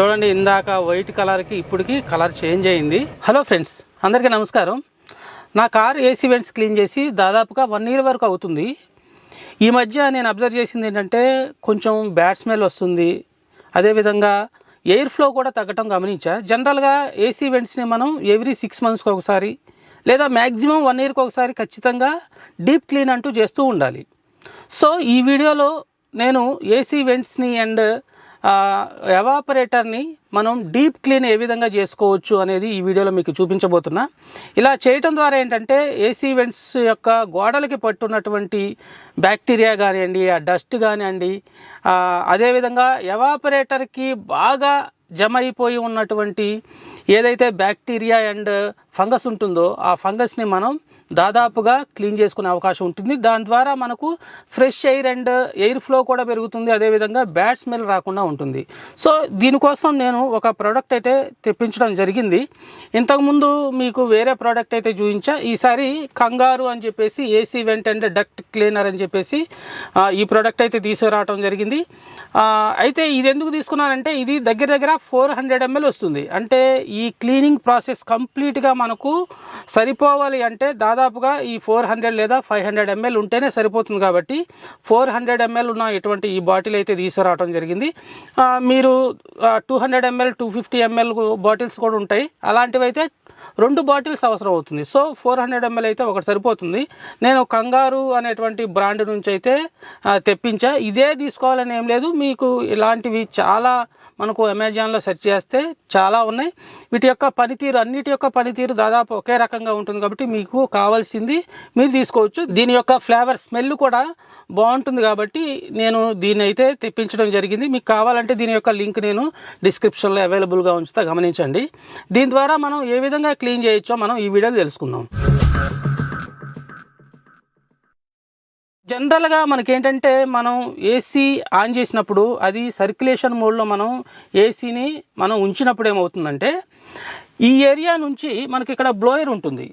చూడండి ఇందాక వైట్ కలర్కి ఇప్పటికి కలర్ చేంజ్ అయింది. హలో ఫ్రెండ్స్ అందరికీ నమస్కారం. నా కార్ ఏసీ వెంట్స్ క్లీన్ చేసి దాదాపుగా వన్ ఇయర్ వరకు అవుతుంది. ఈ మధ్య నేను అబ్జర్వ్ చేసింది ఏంటంటే కొంచెం బ్యాడ్ స్మెల్ వస్తుంది. అదేవిధంగా ఎయిర్ ఫ్లో కూడా తగ్గటం గమనించా. జనరల్గా ఏసీ వెంట్స్ని మనం ఎవ్రీ సిక్స్ మంత్స్కి ఒకసారి లేదా మ్యాక్సిమం వన్ ఇయర్కి ఒకసారి ఖచ్చితంగా డీప్ క్లీన్ అంటూ చేస్తూ ఉండాలి. సో ఈ వీడియోలో నేను ఏసీ వెంట్స్ని అండ్ ఎవాపరేటర్ని మనం డీప్ క్లీన్ ఏ విధంగా చేసుకోవచ్చు అనేది ఈ వీడియోలో మీకు చూపించబోతున్నా. ఇలా చేయటం ద్వారా ఏంటంటే ఏసీ వెంట్స్ యొక్క గోడలకి పట్టున్నటువంటి బ్యాక్టీరియా కానివ్వండి ఆ డస్ట్ కానివ్వండి అదేవిధంగా ఎవాపరేటర్కి బాగా జమ అయిపోయి ఉన్నటువంటి ఏదైతే బ్యాక్టీరియా అండ్ ఫంగస్ ఉంటుందో ఆ ఫంగస్ని మనం దాదాపుగా క్లీన్ చేసుకునే అవకాశం ఉంటుంది. దాని ద్వారా మనకు fresh air and air flow కూడా పెరుగుతుంది. అదేవిధంగా బ్యాడ్ స్మెల్ రాకుండా ఉంటుంది. సో దీనికోసం నేను ఒక ప్రోడక్ట్ అయితే తెప్పించడం జరిగింది. ఇంతకుముందు మీకు వేరే ప్రోడక్ట్ అయితే చూపించా. ఈసారి కంగారు అని చెప్పేసి AC vent and duct cleaner అని చెప్పేసి ఈ ప్రోడక్ట్ అయితే తీసుకురావడం జరిగింది. అయితే ఇది ఎందుకు తీసుకున్నానంటే ఇది దగ్గర దగ్గర ఫోర్ హండ్రెడ్ ఎంఎల్ వస్తుంది. అంటే ఈ క్లీనింగ్ ప్రాసెస్ కంప్లీట్గా మనకు సరిపోవాలి అంటే దాదాపుగా ఈ ఫోర్ హండ్రెడ్ లేదా ఫైవ్ హండ్రెడ్ ఎంఎల్ ఉంటేనే సరిపోతుంది కాబట్టి ఫోర్ హండ్రెడ్ ఎంఎల్ ఉన్న ఇటువంటి ఈ బాటిల్ అయితే తీసుకురావడం జరిగింది. మీరు two hundred ML two fifty ML bottles కూడా ఉంటాయి. అలాంటివి అయితే రెండు బాటిల్స్ అవసరం అవుతుంది. సో ఫోర్ హండ్రెడ్ ఎంఎల్ అయితే ఒకటి సరిపోతుంది. నేను కంగారు అనేటువంటి బ్రాండ్ నుంచి అయితే తెప్పించా. ఇదే తీసుకోవాలని ఏం లేదు. మీకు ఇలాంటివి చాలా మనకు అమెజాన్లో సెర్చ్ చేస్తే చాలా ఉన్నాయి. వీటి యొక్క పనితీరు అన్నిటి యొక్క పనితీరు దాదాపు ఒకే రకంగా ఉంటుంది కాబట్టి మీకు కావాల్సింది మీరు తీసుకోవచ్చు. దీని యొక్క ఫ్లేవర్ స్మెల్ కూడా బాగుంటుంది కాబట్టి నేను దీన్ని అయితే తెప్పించడం జరిగింది. మీకు కావాలంటే దీని యొక్క లింక్ నేను డిస్క్రిప్షన్లో అవైలబుల్గా ఉంచుతా. గమనించండి. దీని ద్వారా మనం ఏ విధంగా క్లీన్ చేయొచ్చో మనం ఈ వీడియోలో తెలుసుకుందాం. జనరల్గా మనకేంటంటే మనం ఏసీ ఆన్ చేసినప్పుడు అది సర్క్యులేషన్ మోడ్లో మనం ఏసీని మనం ఉంచినప్పుడు ఏమవుతుందంటే ఈ ఏరియా నుంచి మనకి ఇక్కడ బ్లోయర్ ఉంటుంది.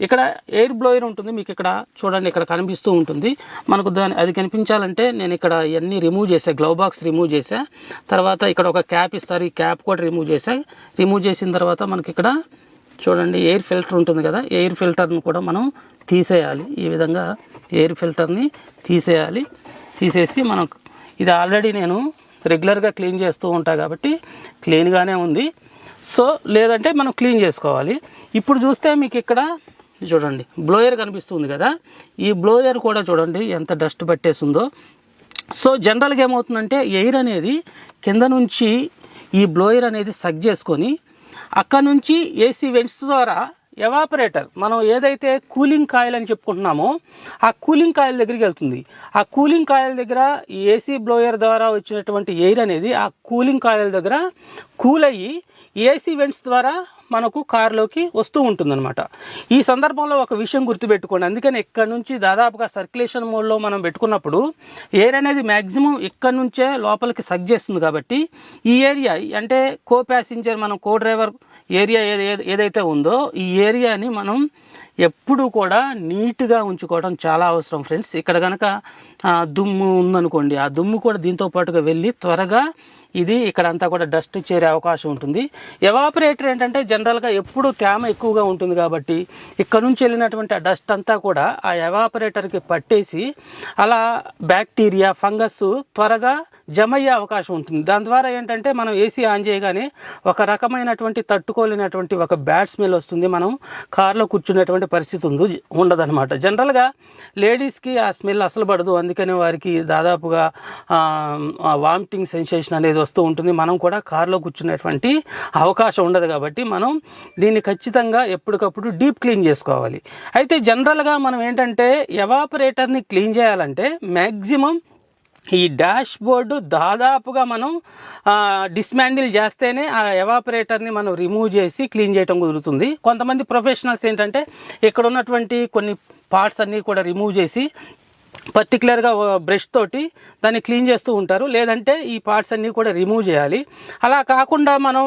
ఇక్కడ ఎయిర్ బ్లోయర్ ఉంటుంది. మీకు ఇక్కడ చూడండి ఇక్కడ కనిపిస్తూ ఉంటుంది. మనకు దాని అది కనిపించాలంటే నేను ఇక్కడ ఇవన్నీ రిమూవ్ చేసా. గ్లవ్ బాక్స్ రిమూవ్ చేసా. తర్వాత ఇక్కడ ఒక క్యాప్ ఇస్తారు. ఈ క్యాప్ కూడా రిమూవ్ చేసా. రిమూవ్ చేసిన తర్వాత మనకి ఇక్కడ చూడండి ఎయిర్ ఫిల్టర్ ఉంటుంది కదా ఎయిర్ ఫిల్టర్ను కూడా మనం తీసేయాలి. ఈ విధంగా ఎయిర్ ఫిల్టర్ని తీసేయాలి. తీసేసి మనం ఇది ఆల్రెడీ నేను రెగ్యులర్గా క్లీన్ చేస్తూ ఉంటా కాబట్టి క్లీన్గానే ఉంది. సో లేదంటే మనం క్లీన్ చేసుకోవాలి. ఇప్పుడు చూస్తే మీకు ఇక్కడ చూడండి బ్లోయర్ కనిపిస్తుంది కదా. ఈ బ్లోయర్ కూడా చూడండి ఎంత డస్ట్ పట్టేసిందో. సో జనరల్గా ఏమవుతుందంటే ఎయిర్ అనేది కింద నుంచి ఈ బ్లోయర్ అనేది సగ్ చేసుకొని అక్కడ నుంచి ఏసీ వెంట్స్ ద్వారా ఎవాపరేటర్. మనం ఏదైతే కూలింగ్ కాయిల్ అని చెప్పుకుంటున్నామో ఆ కూలింగ్ కాయిల్ దగ్గరికి వెళ్తుంది. ఆ కూలింగ్ కాయిల్ దగ్గర ఏసీ బ్లోయర్ ద్వారా వచ్చినటువంటి ఎయిర్ అనేది ఆ కూలింగ్ కాయిల్ దగ్గర కూల్ అయ్యి ఏసీ వెంట్స్ ద్వారా మనకు కారులోకి వస్తూ ఉంటుందన్నమాట. ఈ సందర్భంలో ఒక విషయం గుర్తుపెట్టుకోండి. అందుకని ఇక్కడ నుంచి దాదాపుగా సర్క్యులేషన్ మోడ్లో మనం పెట్టుకున్నప్పుడు ఎయిర్ అనేది మ్యాక్సిమం ఇక్కడ నుంచే లోపలికి సగ్ చేస్తుంది కాబట్టి ఈ ఏరియా అంటే కో ప్యాసింజర్ మనం కో డ్రైవర్ ఏరియా ఏది- ఏదైతే ఉందో ఈ ఏరియాని మనం ఎప్పుడు కూడా నీట్గా ఉంచుకోవడం చాలా అవసరం ఫ్రెండ్స్. ఇక్కడ కనుక దుమ్ము ఉందనుకోండి ఆ దుమ్ము కూడా దీంతో పాటుగా వెళ్ళి త్వరగా ఇది ఇక్కడ అంతా కూడా డస్ట్ చేరే అవకాశం ఉంటుంది. ఎవాపరేటర్ ఏంటంటే జనరల్గా ఎప్పుడు తేమ ఎక్కువగా ఉంటుంది కాబట్టి ఇక్కడ నుంచి వెళ్ళినటువంటి ఆ డస్ట్ అంతా కూడా ఆ ఎవాపరేటర్కి పట్టేసి అలా బ్యాక్టీరియా ఫంగస్ త్వరగా జమ అయ్యే అవకాశం ఉంటుంది. దాని ద్వారా ఏంటంటే మనం ఏసీ ఆన్ చేయగానే ఒక రకమైనటువంటి తట్టుకోలేనటువంటి ఒక బ్యాడ్ స్మెల్ వస్తుంది. మనం కార్లో కూర్చునేటువంటి పరిస్థితి ఉంది ఉండదన్నమాట. జనరల్గా లేడీస్కి ఆ స్మెల్ అసలు పడదు. అందుకని వారికి దాదాపుగా వామిటింగ్ సెన్సేషన్ అనేది వస్తూ ఉంటుంది. మనం కూడా కార్లో కూర్చునేటువంటి అవకాశం ఉండదు కాబట్టి మనం దీన్ని ఖచ్చితంగా ఎప్పటికప్పుడు డీప్ క్లీన్ చేసుకోవాలి. అయితే జనరల్గా మనం ఏంటంటే ఎవాపరేటర్ని క్లీన్ చేయాలంటే మ్యాక్సిమం ఈ డాష్ బోర్డు దాదాపుగా మనం డిస్మాండిల్ చేస్తేనే ఆ ఎవాపరేటర్ని మనం రిమూవ్ చేసి క్లీన్ చేయటం కుదురుతుంది. కొంతమంది ప్రొఫెషనల్స్ ఏంటంటే ఇక్కడ ఉన్నటువంటి కొన్ని పార్ట్స్ అన్నీ కూడా రిమూవ్ చేసి పర్టికులర్గా బ్రష్ తోటి దాన్ని క్లీన్ చేస్తూ ఉంటారు. లేదంటే ఈ పార్ట్స్ అన్నీ కూడా రిమూవ్ చేయాలి. అలా కాకుండా మనం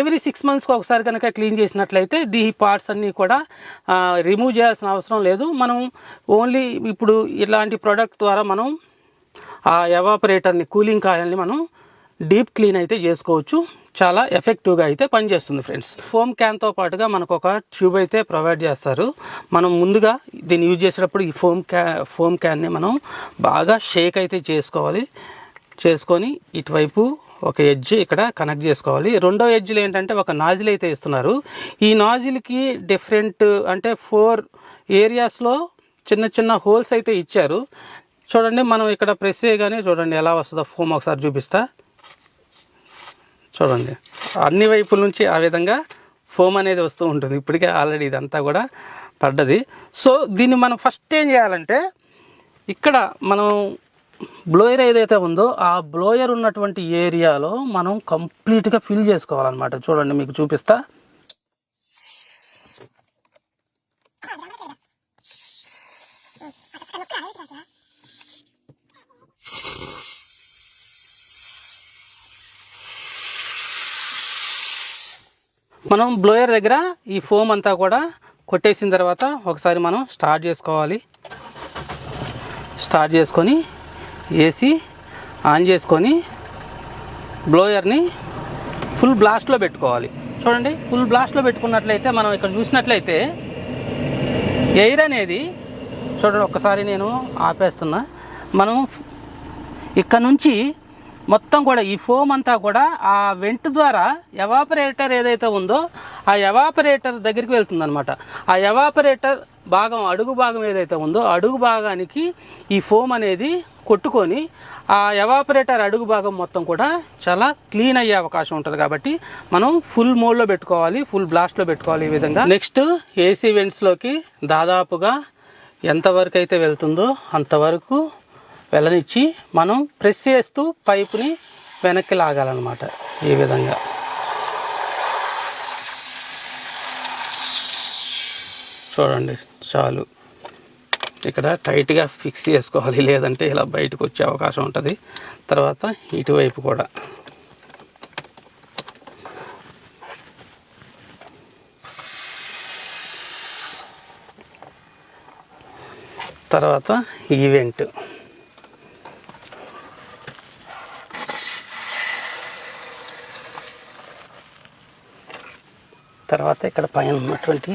ఎవ్రీ సిక్స్ మంత్స్కి ఒకసారి కనుక క్లీన్ చేసినట్లయితే దీ పార్ట్స్ అన్నీ కూడా రిమూవ్ చేయాల్సిన అవసరం లేదు. మనం ఓన్లీ ఇప్పుడు ఇలాంటి ప్రోడక్ట్ ద్వారా మనం ఆ ఎవాపరేటర్ని కూలింగ్ కాయల్ని మనం డీప్ క్లీన్ అయితే చేసుకోవచ్చు. చాలా ఎఫెక్టివ్గా అయితే పనిచేస్తుంది ఫ్రెండ్స్. ఫోమ్ క్యాన్తో పాటుగా మనకు ఒక ట్యూబ్ అయితే ప్రొవైడ్ చేస్తారు. మనం ముందుగా దీన్ని యూజ్ చేసేటప్పుడు ఈ ఫోమ్ క్యా ఫోమ్ క్యాన్ని మనం బాగా షేక్ అయితే చేసుకోవాలి. చేసుకొని ఇటువైపు ఒక ఎడ్జ్ ఇక్కడ కనెక్ట్ చేసుకోవాలి. రెండో ఎడ్జ్లు ఏంటంటే ఒక నాజిల్ అయితే ఇస్తున్నారు. ఈ నాజిల్కి డిఫరెంట్ అంటే ఫోర్ ఏరియాస్లో చిన్న చిన్న హోల్స్ అయితే ఇచ్చారు. చూడండి మనం ఇక్కడ ప్రెస్ చేయగానే చూడండి ఎలా వస్తుందో ఫోమ్ ఒకసారి చూపిస్తా. చూడండి అన్ని వైపుల నుంచి ఆ విధంగా ఫోమ్ అనేది వస్తూ ఉంటుంది. ఇప్పటికే ఆల్రెడీ ఇదంతా కూడా పడ్డది. సో దీన్ని మనం ఫస్ట్ ఏం చేయాలంటే ఇక్కడ మనం బ్లోయర్ ఏదైతే ఉందో ఆ బ్లోయర్ ఉన్నటువంటి ఏరియాలో మనం కంప్లీట్గా ఫిల్ చేసుకోవాలన్నమాట. చూడండి మీకు చూపిస్తా. మనం బ్లోయర్ దగ్గర ఈ ఫోమ్ అంతా కూడా కొట్టేసిన తర్వాత ఒకసారి మనం స్టార్ట్ చేసుకోవాలి. స్టార్ట్ చేసుకొని ఏసీ ఆన్ చేసుకొని బ్లోయర్ని ఫుల్ బ్లాస్ట్లో పెట్టుకోవాలి. చూడండి ఫుల్ బ్లాస్ట్లో పెట్టుకున్నట్లయితే మనం ఇక్కడ చూసినట్లయితే ఎయిర్ అనేది చూడండి ఒక్కసారి నేను ఆపేస్తున్నా. మనం ఇక్కడ నుంచి మొత్తం కూడా ఈ ఫోమ్ అంతా కూడా ఆ వెంట్ ద్వారా ఎవాపరేటర్ ఏదైతే ఉందో ఆ ఎవాపరేటర్ దగ్గరికి వెళ్తుందనమాట ఆ ఎవాపరేటర్ భాగం అడుగు భాగం ఏదైతే ఉందో అడుగు భాగానికి ఈ ఫోమ్ అనేది కొట్టుకొని ఆ ఎవాపరేటర్ అడుగు భాగం మొత్తం కూడా చాలా క్లీన్ అయ్యే అవకాశం ఉంటుంది కాబట్టి మనం ఫుల్ మోడ్లో పెట్టుకోవాలి ఫుల్ బ్లాస్ట్లో పెట్టుకోవాలి ఈ విధంగా. నెక్స్ట్ ఏసీ వెంట్స్లోకి దాదాపుగా ఎంతవరకు అయితే వెళ్తుందో అంతవరకు వెళ్ళనిచ్చి మనం ప్రెస్ చేస్తూ పైపుని వెనక్కి లాగాలన్నమాట ఈ విధంగా. చూడండి చాలు. ఇక్కడ టైట్గా ఫిక్స్ చేసుకోవాలి లేదంటే ఇలా బయటకు వచ్చే అవకాశం ఉంటుంది. తర్వాత ఇటువైపు కూడా. తర్వాత ఈవెంట్. తర్వాత ఇక్కడ పైన ఉన్నటువంటి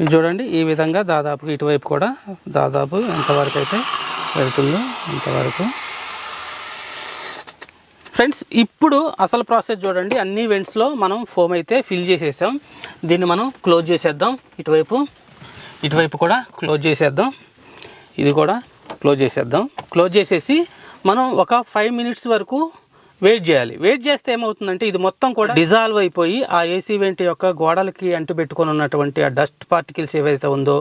ఇది చూడండి ఈ విధంగా దాదాపు ఇటువైపు కూడా దాదాపు ఎంతవరకు అయితే వెళ్తుందో అంతవరకు. ఫ్రెండ్స్ ఇప్పుడు అసలు ప్రాసెస్ చూడండి. అన్ని వెంట్స్లో మనం ఫోమ్ అయితే ఫిల్ చేసేసాం. దీన్ని మనం క్లోజ్ చేసేద్దాం. ఇటువైపు ఇటువైపు కూడా క్లోజ్ చేసేద్దాం. ఇది కూడా క్లోజ్ చేసేద్దాం. క్లోజ్ చేసేసి మనం ఒక ఫైవ్ మినిట్స్ వరకు వెయిట్ చేయాలి. వెయిట్ చేస్తే ఏమవుతుందంటే ఇది మొత్తం కూడా డిజాల్వ్ అయిపోయి ఆ ఏసీ వెంట్ యొక్క గోడలకి అంటుపెట్టుకొని ఉన్నటువంటి ఆ డస్ట్ పార్టికల్స్ ఏవైతే ఉందో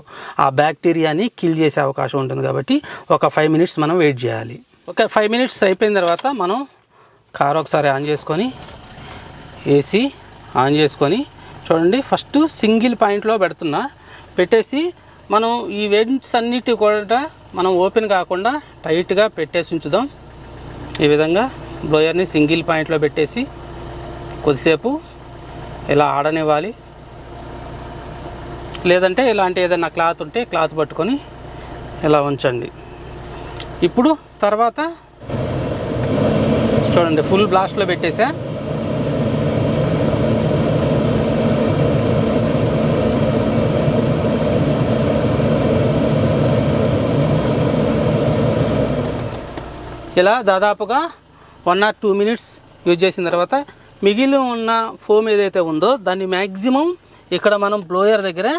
ఆ బ్యాక్టీరియాని కిల్ చేసే అవకాశం ఉంటుంది కాబట్టి ఒక ఫైవ్ మినిట్స్ మనం వెయిట్ చేయాలి. ఒక ఫైవ్ మినిట్స్ అయిపోయిన తర్వాత మనం కార్ ఒకసారి ఆన్ చేసుకొని ఏసీ ఆన్ చేసుకొని చూడండి ఫస్ట్ సింగిల్ పాయింట్లో పెడుతున్నా. పెట్టేసి మనం ఈ వెంట్స్ అన్నిటి కూడా మనం ఓపెన్ కాకుండా టైట్గా పెట్టేసి ఉంచుదాం. ఈ విధంగా బ్లోయర్ని సింగిల్ పాయింట్లో పెట్టేసి కొద్దిసేపు ఇలా ఆడనివ్వాలి. లేదంటే ఇలాంటి ఏదైనా క్లాత్ ఉంటే క్లాత్ పట్టుకొని ఇలా ఉంచండి. ఇప్పుడు తర్వాత చూడండి ఫుల్ బ్లాస్ట్లో పెట్టేసా. ఇలా దాదాపుగా one or two minutes use చేసిన తర్వాత మిగిలి ఉన్న ఫోమ్ ఏదైతే ఉందో దాన్ని మ్యాక్సిమం ఇక్కడ మనం బ్లోయర్ దగ్గర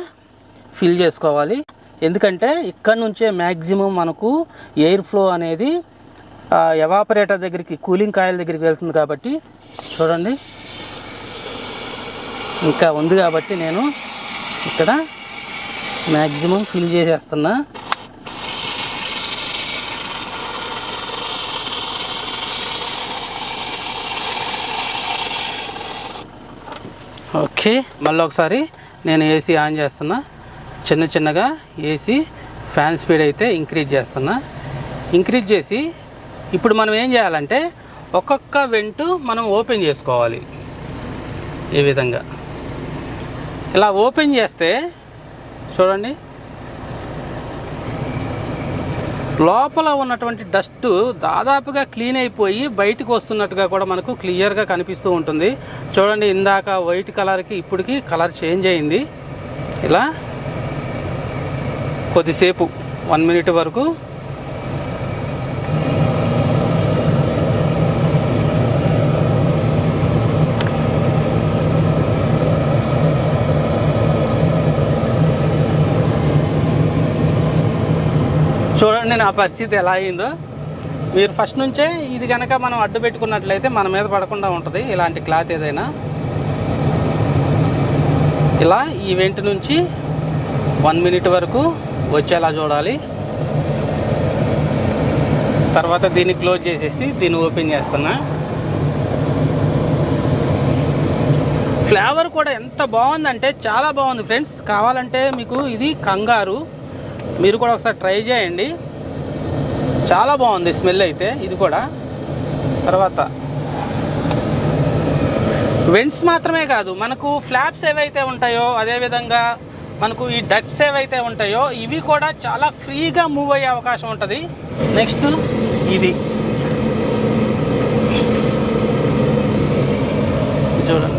ఫిల్ చేసుకోవాలి. ఎందుకంటే ఇక్కడ నుంచే మ్యాక్సిమం మనకు ఎయిర్ ఫ్లో అనేది ఎవాపరేటర్ దగ్గరికి కూలింగ్ కాయిల్ దగ్గరికి వెళ్తుంది కాబట్టి చూడండి. ఇంకా ఉంది కాబట్టి నేను ఇక్కడ మ్యాక్సిమం ఫిల్ చేసేస్తున్నా. ఓకే మళ్ళీ ఒకసారి నేను ఏసీ ఆన్ చేస్తున్నా. చిన్న చిన్నగా ఏసీ ఫ్యాన్ స్పీడ్ అయితే ఇంక్రీజ్ చేస్తున్నా. ఇంక్రీజ్ చేసి ఇప్పుడు మనం ఏం చేయాలంటే ఒక్కొక్క వెంటు మనం ఓపెన్ చేసుకోవాలి. ఈ విధంగా. ఇలా ఓపెన్ చేస్తే చూడండి. లోపల ఉన్నటువంటి డస్ట్ దాదాపుగా క్లీన్ అయిపోయి బయటకు వస్తున్నట్టుగా కూడా మనకు క్లియర్గా కనిపిస్తూ ఉంటుంది. చూడండి ఇందాక వైట్ కలర్కి ఇప్పటికి కలర్ చేంజ్ అయింది. ఇలా కొద్దిసేపు వన్ మినిట్ వరకు చూడండి నా పరిస్థితి ఎలా అయిందో మీరు ఫస్ట్ నుంచే ఇది కనుక మనం అడ్డు పెట్టుకున్నట్లయితే మన మీద పడకుండా ఉంటుంది ఇలాంటి క్లాత్ ఏదైనా. ఇలా ఈ వెంట నుంచి వన్ మినిట్ వరకు వచ్చేలా చూడాలి. తర్వాత దీన్ని క్లోజ్ చేసేసి దీన్ని ఓపెన్ చేస్తున్నా. ఫ్లేవర్ కూడా ఎంత బాగుందంటే చాలా బాగుంది ఫ్రెండ్స్. కావాలంటే మీకు ఇది కంగారు. మీరు కూడా ఒకసారి ట్రై చేయండి. చాలా బాగుంది స్మెల్ అయితే ఇది కూడా. తర్వాత వెంట్స్ మాత్రమే కాదు మనకు ఫ్లాప్స్ ఏవైతే ఉంటాయో అదేవిధంగా మనకు ఈ డక్స్ ఏవైతే ఉంటాయో ఇవి కూడా చాలా ఫ్రీగా మూవ్ అయ్యే అవకాశం ఉంటుంది. నెక్స్ట్ ఇది చూడండి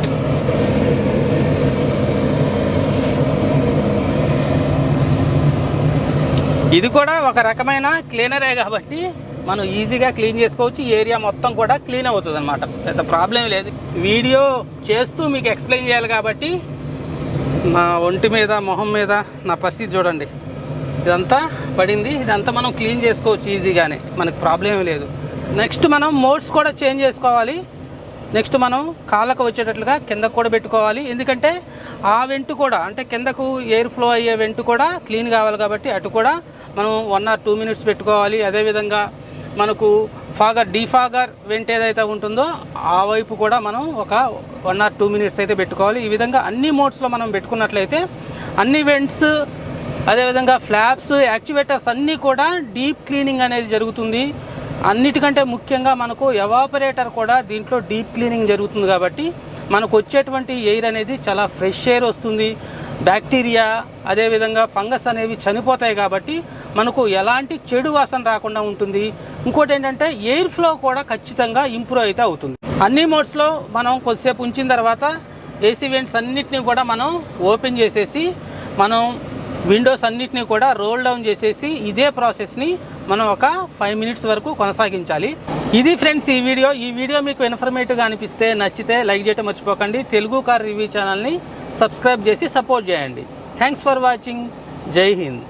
ఇది కూడా ఒక రకమైన క్లీనరే కాబట్టి మనం ఈజీగా క్లీన్ చేసుకోవచ్చు. ఏరియా మొత్తం కూడా క్లీన్ అవుతుంది అనమాట పెద్ద ప్రాబ్లం లేదు. వీడియో చేస్తూ మీకు ఎక్స్ప్లెయిన్ చేయాలి కాబట్టి నా ఒంటి మీద మొహం మీద నా పరిస్థితి చూడండి. ఇదంతా పడింది. ఇదంతా మనం క్లీన్ చేసుకోవచ్చు ఈజీగానే మనకు ప్రాబ్లం లేదు. నెక్స్ట్ మనం మోడ్స్ కూడా చేంజ్ చేసుకోవాలి. నెక్స్ట్ మనం కాళ్ళకు వచ్చేటట్లుగా కిందకు కూడా పెట్టుకోవాలి. ఎందుకంటే ఆ వెంటు కూడా అంటే కిందకు ఎయిర్ ఫ్లో అయ్యే వెంటు కూడా క్లీన్ కావాలి కాబట్టి అటు కూడా మనం వన్ ఆర్ టూ మినిట్స్ పెట్టుకోవాలి. అదేవిధంగా మనకు ఫాగర్ డీఫాగర్ వెంట్ ఏదైతే ఉంటుందో ఆ వైపు కూడా మనం ఒక వన్ ఆర్ టూ మినిట్స్ అయితే పెట్టుకోవాలి. ఈ విధంగా అన్ని మోడ్స్లో మనం పెట్టుకున్నట్లయితే అన్ని వెంట్స్ అదేవిధంగా ఫ్లాప్స్ యాక్టివేటర్స్ అన్నీ కూడా డీప్ క్లీనింగ్ అనేది జరుగుతుంది. అన్నిటికంటే ముఖ్యంగా మనకు ఎవాపరేటర్ కూడా దీంట్లో డీప్ క్లీనింగ్ జరుగుతుంది కాబట్టి మనకు వచ్చేటువంటి ఎయిర్ అనేది చాలా ఫ్రెష్ ఎయిర్ వస్తుంది. బ్యాక్టీరియా అదేవిధంగా ఫంగస్ అనేవి చనిపోతాయి కాబట్టి మనకు ఎలాంటి చెడు వాసన రాకుండా ఉంటుంది. ఇంకోటి ఏంటంటే ఎయిర్ ఫ్లో కూడా ఖచ్చితంగా ఇంప్రూవ్ అయితే అవుతుంది. అన్ని మోడ్స్లో మనం కొద్దిసేపు ఉంచిన తర్వాత ఏసీ వెంట్స్ అన్నిటిని కూడా మనం ఓపెన్ చేసేసి మనం విండోస్ అన్నిటిని కూడా రోల్ డౌన్ చేసేసి ఇదే ప్రాసెస్ని మనం ఒక ఫైవ్ మినిట్స్ వరకు కొనసాగించాలి. ఇది ఫ్రెండ్స్ ఈ వీడియో. ఈ వీడియో మీకు ఇన్ఫర్మేటివ్గా అనిపిస్తే నచ్చితే లైక్ చేయటం మర్చిపోకండి. తెలుగు కార్ రివ్యూ ఛానల్ని సబ్స్క్రైబ్ చేసి సపోర్ట్ చేయండి. Thanks for watching. జై హింద్.